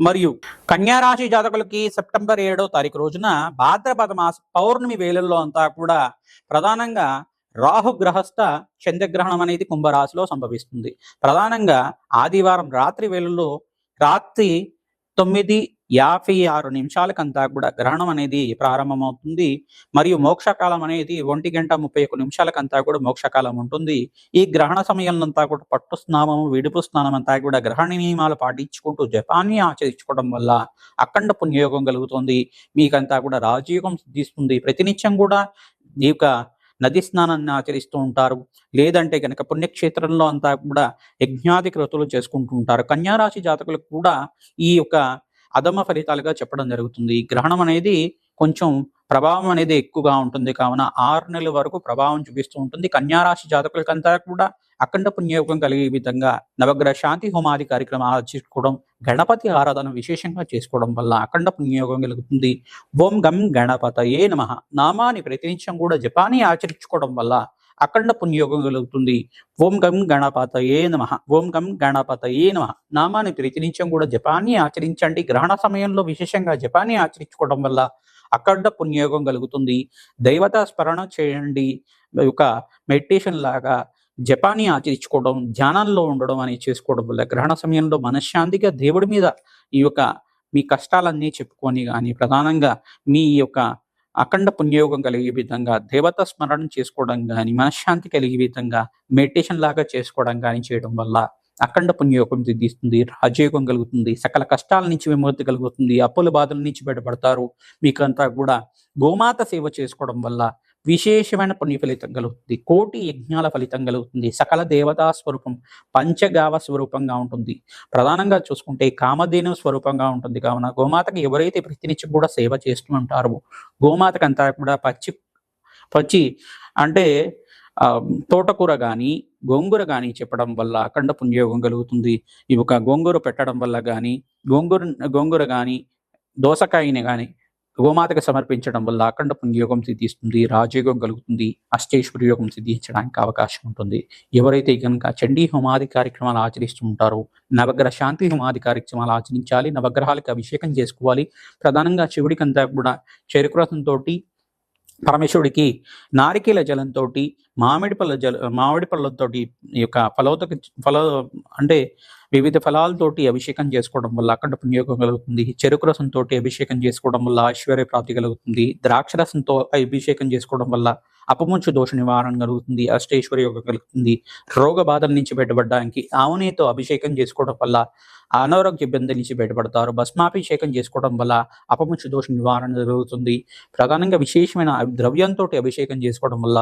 మరియు కన్యా రాశి జాతకులకి సెప్టెంబర్ ఏడో తారీఖు రోజున భాద్రపద మాస పౌర్ణమి వేళల్లో అంతా కూడా ప్రధానంగా రాహు గ్రహస్థ చంద్రగ్రహణం అనేది కుంభరాశిలో సంభవిస్తుంది. ప్రధానంగా ఆదివారం రాత్రి వేళల్లో రాత్రి తొమ్మిది యాభై ఆరు నిమిషాలకంతా కూడా గ్రహణం అనేది ప్రారంభమవుతుంది. మరియు మోక్షకాలం అనేది ఒంటి గంట ముప్పై ఒక నిమిషాలకంతా కూడా మోక్షకాలం ఉంటుంది. ఈ గ్రహణ సమయంలో అంతా కూడా పట్టు స్నానము విడుపు స్నానం అంతా కూడా గ్రహణ నియమాలు పాటించుకుంటూ జపాన్ని ఆచరించుకోవడం వల్ల అఖండ పుణ్యయోగం కలుగుతుంది. మీకంతా కూడా రాజయోగం సిద్ధిస్తుంది. ప్రతినిత్యం కూడా ఈ యొక్క నది స్నానాన్ని ఆచరిస్తూ ఉంటారు. లేదంటే కనుక పుణ్యక్షేత్రంలో అంతా కూడా యజ్ఞాది క్రతులు చేసుకుంటూ ఉంటారు. కన్యారాశి జాతకులకు కూడా ఈ యొక్క అధమ ఫలితాలుగా చెప్పడం జరుగుతుంది. గ్రహణం అనేది కొంచెం ప్రభావం అనేది ఎక్కువగా ఉంటుంది. కావున ఆరు నెలల వరకు ప్రభావం చూపిస్తూ ఉంటుంది. కన్యారాశి జాతకులకంతా కూడా అఖండ పుణ్యయోగం కలిగే విధంగా నవగ్రహ శాంతి హోమాది కార్యక్రమాలు ఆచరించుకోవడం గణపతి ఆరాధన విశేషంగా చేసుకోవడం వల్ల అఖండ పుణ్యయోగం కలుగుతుంది. ఓం గం గణపతయే నమ. నామాని ప్రతినిత్యం కూడా జపాన్ని ఆచరించుకోవడం వల్ల అఖండ పుణ్యయోగం కలుగుతుంది. ఓం గం గణపతయే నమ. ఓం గం గణపతయే నమ. నామాన్ని ప్రతినిత్యం కూడా జపాన్ని ఆచరించండి. గ్రహణ సమయంలో విశేషంగా జపాన్ని ఆచరించుకోవడం వల్ల అఖండ పుణ్యయోగం కలుగుతుంది. దైవతా స్మరణ చేయండి. ఒక మెడిటేషన్ లాగా జపాన్ని ఆచరించుకోవడం ధ్యానంలో ఉండడం అనేది చేసుకోవడం వల్ల గ్రహణ సమయంలో మనశ్శాంతిగా దేవుడి మీద ఈ యొక్క మీ కష్టాలన్నీ చెప్పుకొని కానీ ప్రధానంగా మీ యొక్క అఖండ పుణ్యయోగం కలిగే విధంగా దేవత స్మరణ చేసుకోవడం కానీ మనశ్శాంతి కలిగే విధంగా మెడిటేషన్ లాగా చేసుకోవడం కానీ చేయడం వల్ల అఖండ పుణ్యయోగం సిద్ధిస్తుంది రాజయోగం కలుగుతుంది సకల కష్టాల నుంచి విముక్తి కలుగుతుంది అప్పుల బాధల నుంచి బయటపడతారు. మీకంతా కూడా గోమాత సేవ చేసుకోవడం వల్ల విశేషమైన పుణ్య ఫలితం కలుగుతుంది. కోటి యజ్ఞాల ఫలితం కలుగుతుంది. సకల దేవతా స్వరూపం పంచగావ స్వరూపంగా ఉంటుంది. ప్రధానంగా చూసుకుంటే కామధేను స్వరూపంగా ఉంటుంది. కావున గోమాతకి ఎవరైతే ప్రతినిత్యం కూడా సేవ చేస్తూ ఉంటారో గోమాతకి అంతా కూడా పచ్చి పచ్చి అంటే తోటకూర కానీ గోంగూర కానీ చెప్పడం వల్ల అఖండ పుణ్యయోగం కలుగుతుంది. ఈ ఒక గోంగూర పెట్టడం వల్ల కానీ గోంగూర గోంగూర కానీ దోసకాయని కానీ గోమాతకు సమర్పించడం వల్ల అఖండ పుణ్యయోగం సిద్ధిస్తుంది రాజయోగం కలుగుతుంది అష్టేశ్వర యోగం సిద్ధించడానికి అవకాశం ఉంటుంది. ఎవరైతే కనుక చండీ హోమాది కార్యక్రమాలు ఆచరిస్తూ ఉంటారో నవగ్రహ శాంతి హోమాది కార్యక్రమాలు ఆచరించాలి నవగ్రహాలకు అభిషేకం చేసుకోవాలి ప్రధానంగా శివుడికంతా కూడా చెరుకురసంతో పరమేశ్వరుడికి నారికేల జలంతో మామిడి పళ్ళ జల మామిడి పళ్ళతో యొక్క ఫలోతక ఫల అంటే వివిధ ఫలాలతోటి అభిషేకం చేసుకోవడం వల్ల అఖండ పుణ్యోగం కలుగుతుంది. చెరుకు రసంతో అభిషేకం చేసుకోవడం వల్ల ఐశ్వర్య ప్రాప్తి కలుగుతుంది. ద్రాక్ష రసంతో అభిషేకం చేసుకోవడం వల్ల అపముంచు దోష నివారణ కలుగుతుంది. అష్టైశ్వర్య యోగం కలుగుతుంది. రోగ బాధల నుంచి బయటపడడానికి ఆవునేతో అభిషేకం చేసుకోవడం వల్ల అనారోగ్య ఇబ్బందుల నుంచి బయటపడతారు. భస్మాభిషేకం చేసుకోవడం వల్ల అపముచ్చు దోష నివారణ జరుగుతుంది. ప్రధానంగా విశేషమైన ద్రవ్యంతో అభిషేకం చేసుకోవడం వల్ల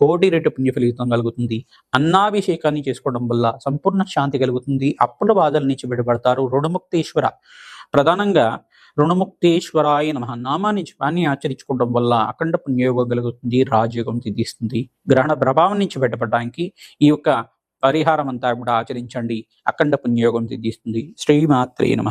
కోటి రెట్టు పుణ్య ఫలితం కలుగుతుంది. అన్నాభిషేకాన్ని చేసుకోవడం వల్ల సంపూర్ణ శాంతి కలుగుతుంది. అప్పుల బాధల నుంచి బయటపడతారు రుణముక్తేశ్వర. ప్రధానంగా రుణముక్తేశ్వరాయ నమ. నామాన్ని జపాన్ని ఆచరించుకోవడం వల్ల అఖండ పుణ్యయోగం కలుగుతుంది రాజయోగం సిద్ధిస్తుంది. గ్రహణ ప్రభావం నుంచి బయటపడడానికి ఈ యొక్క పరిహారం అంతా కూడా ఆచరించండి. అఖండ పుణ్యయోగం సిద్ధిస్తుంది. శ్రీమాత్రే నమ.